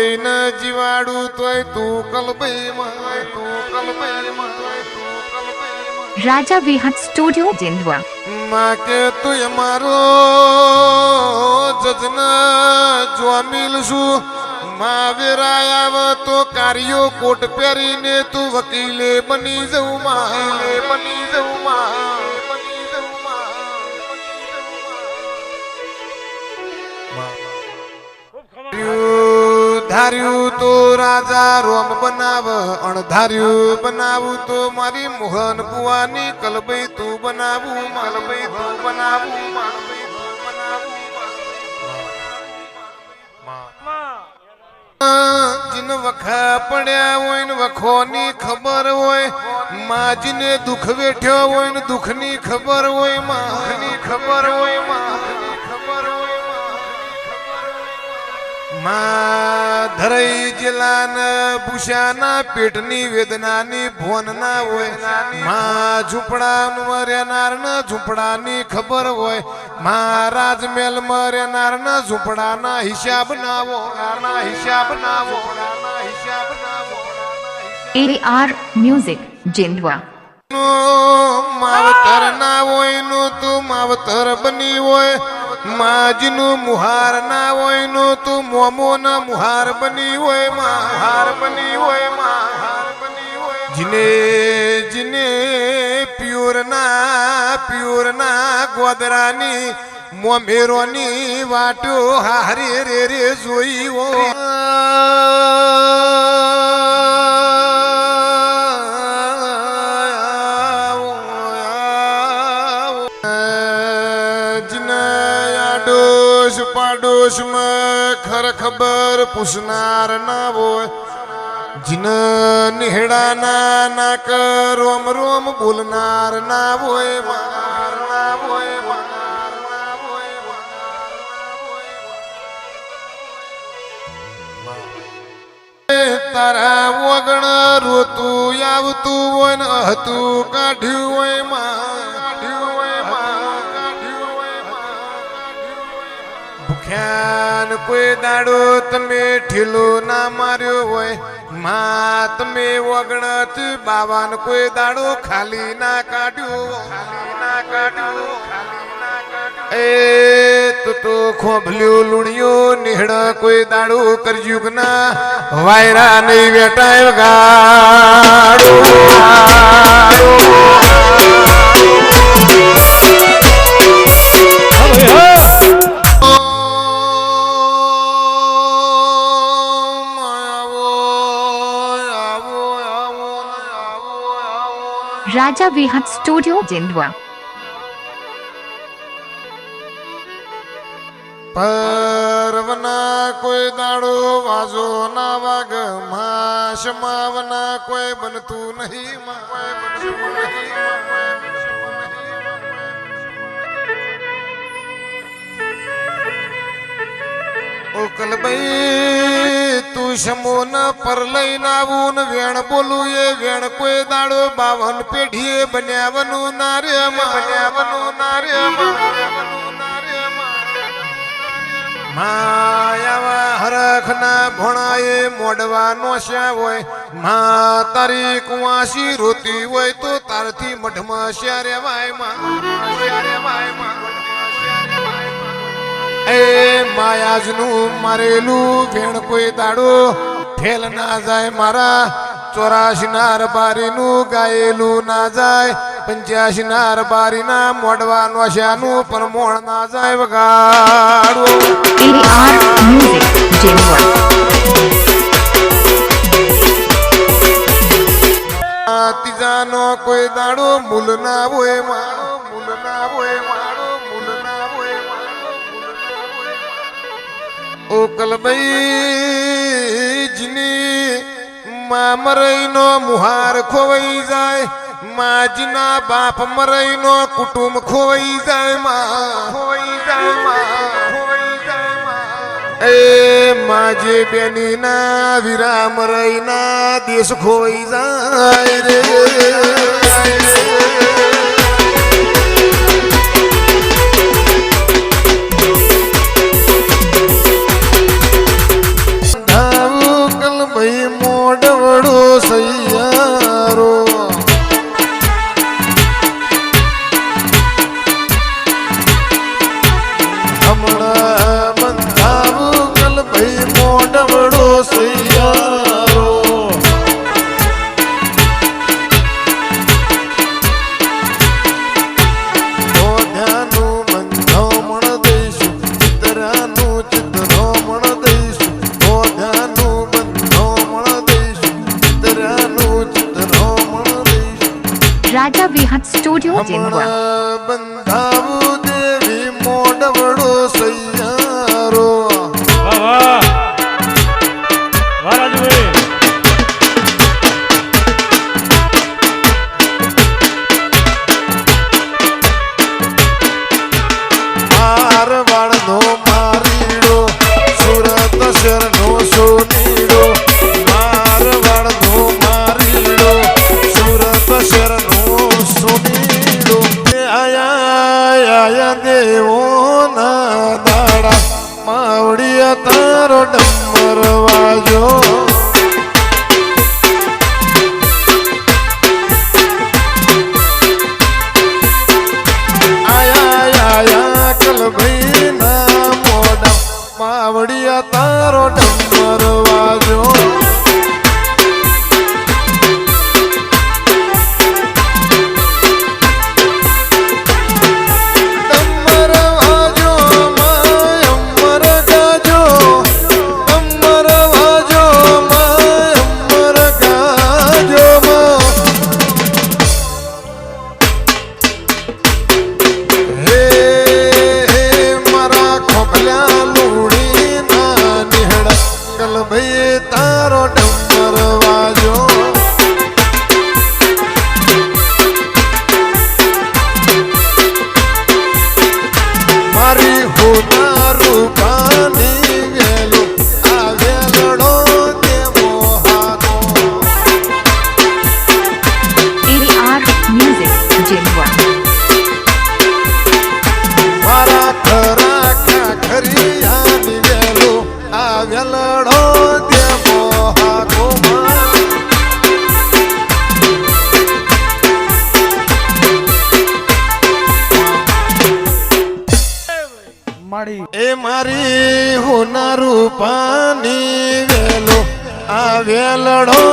કલબઈ ન જીવાડું તોય તું કલબઈ માં તું કલબઈ માં તું કલબઈ માં Raja Vihat Studio Jindwa. માં કે તું મારો જજન જોમિલ છું. માં વેરાયાવ તો કાર્યો કોટ પહેરીને તું વકીલે બની જવું માં. બની જવું માં. બની માં. ધાર્યું ધાર્યું તો રાજા રોમ બનાવ, અણધાર્યું બનાવું તો મારી મોહન બુવાની કલબઈ તું બનાવું મલબઈ તું બનાવું જીન વખા પડ્યા હોય ને વખોની ખબર હોય, માજીને દુઃખ વેઠ્યો હોય ને દુઃખની ખબર હોયમાં ખબર હોયમાં માં ધરઈ જિલ્લાના ભૂષાના પેટની વેદનાની ભોન ના હોયમાં ઝૂંપડા મર્યાનાર ના ઝૂંપડાની ખબર હોયમાં રાજમહેલ મર્યાનાર ના ઝૂંપડાના હિસાબ નાવો ના હિસાબ નાવો ના હિસાબ નાવો AR Music Jindwa. માવતર ના હોયનું તું માવતર બની હોય માજનું મુહાર ના હોયનું તું મોમો ના મુહાર બની હોય, મુહાર બની હોય, મુહાર બની હોય. જીને જીને પ્યોર ના પ્યોર ના ગોદરાની મોમેરોની વાટો હારે રે રે જોઈ ડોશ પાડોશ ખર ખબર પૂછનાર ના હોય. જીન નિહડાના ના કર રોમ રોમ બોલનાર ના હોય. તારા વગણ રોતું, આવતું હોય ને હતું કાઢ્યું હોયમાં. માં કોઈ દાડો તમે ઠીલો ના માર્યો હોયમાં તમે ઓગણત બાવાન કોઈ દાડો ખાલી ના કાઢ્યો ખાલી ના કાઢ્યો એ તો તો ખોભલ્યું લુણિયો નિહળ કોઈ દાડો કરજુગ ના વાયરા નહીં વેટાય. Raja Vihat studio Jindwa. પર્વના કોઈ દાડો વાજો ના વાગ, માશ માવના કોઈ બનતું નહીં માં તું શમોન પર લઈને આવું ને વેણ બોલું એ વેણ કોઈ દાડો બાવન પેઢીએ બન્યાવનું ના રે માં બન્યાવનું ના રે માં બન્યાવનું ના રે માં માયાવા હરખના ભણાએ મોડવા નોશ્યા હોય, મા તારી કુવાસી રોતી હોય તો તારથી મઢમાં શ્યા રેવાય શ્યા રેવાય, માં એ માયાજનું મારેલું ભેણ કોઈ દાડો ફેલ ના જાય મારા. ચોરાશી ના રબારીનું ગાયેલું ના જાય. પંચ્યાસી ના રબારીના મોડવા નોશ્યાનું પરમોણ ના જાય વગાડો ત્રીજાનો કોઈ દાડો મૂલ ના હોય મારો મૂલ ના હોય ઓ કલબઈ જીની મા મરઈનો મુહાર ખોવાઈ જાય, માજના બાપ મરઈનો કુટુંબ ખોવાઈ જાય, માં ખોવાઈ જાય, માં એ માજે બેની ના વિરામ મરઈ ના દેશ ખોઈ જાય રે. 初登場ジェンバー。அலடோ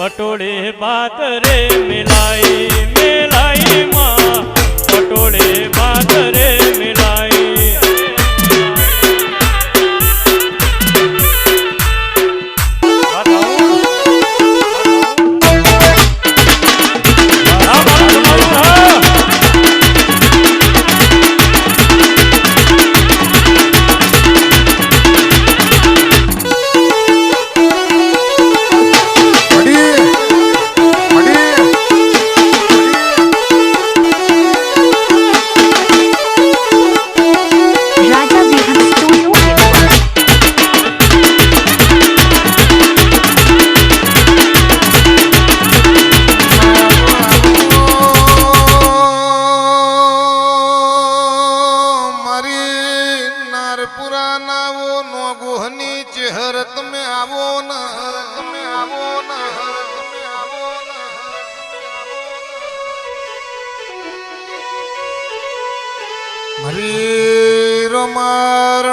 પટોળે બાત રે મેલાઈ મેલાઈ માં. પટોળે બાત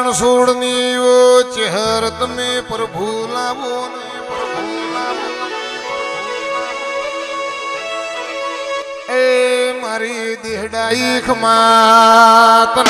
ચરણ સોળની ઓ ચહેર તમે પ્રભુ લાવો ને પ્રભુ લાવો. એ મારી દેહડાઈ ખમાતન.